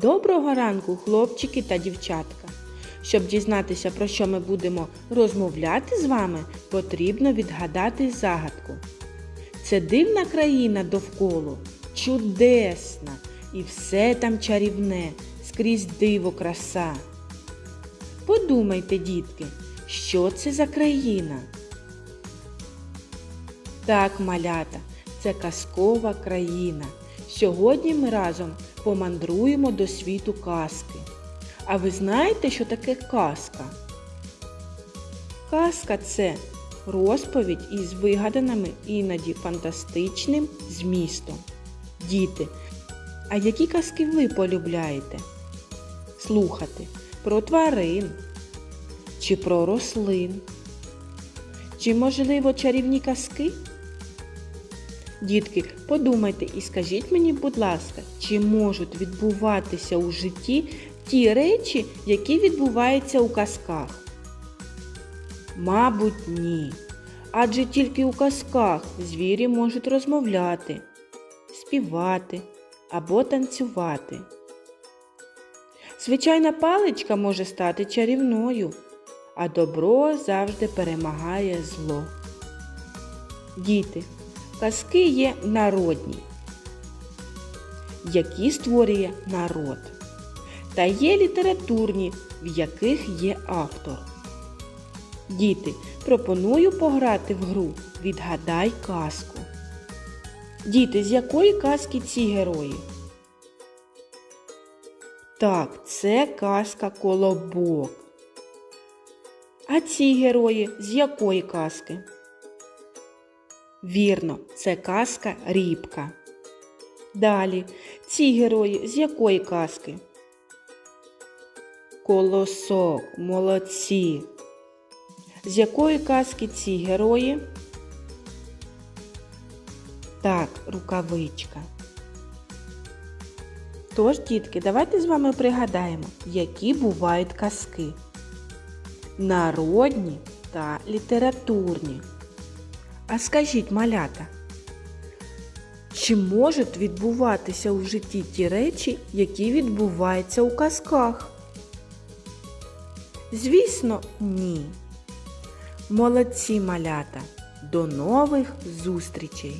Доброго ранку, хлопчики та дівчатка! Щоб дізнатися, про що ми будемо розмовляти з вами, потрібно відгадати загадку. Це дивна країна довкола, чудесна, і все там чарівне, скрізь диво краса. Подумайте, дітки, що це за країна? Так, малята, це казкова країна. Сьогодні ми разом помандруємо до світу казки. А ви знаєте, що таке казка? Казка це розповідь із вигаданими іноді фантастичним змістом. Діти, а які казки ви полюбляєте? Слухати про тварин чи про рослин? Чи, можливо, чарівні казки? Дітки, подумайте і скажіть мені, будь ласка, чи можуть відбуватися у житті ті речі, які відбуваються у казках? Мабуть, ні. Адже тільки у казках звірі можуть розмовляти, співати або танцювати. Звичайна паличка може стати чарівною, а добро завжди перемагає зло. Діти, казки є народні, які створює народ, та є літературні, в яких є автор. Діти, пропоную пограти в гру Відгадай казку. Діти, з якої казки ці герої? Так, це казка Колобок. А ці герої з якої казки? Вірно, це казка Рібка. Далі, ці герої з якої казки? Колосок, молодці. З якої казки ці герої? Так, рукавичка. Тож, дітки, давайте з вами пригадаємо, які бувають казки. Народні та літературні. А скажіть, малята, чи можуть відбуватися у житті ті речі, які відбуваються у казках? Звісно, ні. Молодці малята. До нових зустрічей!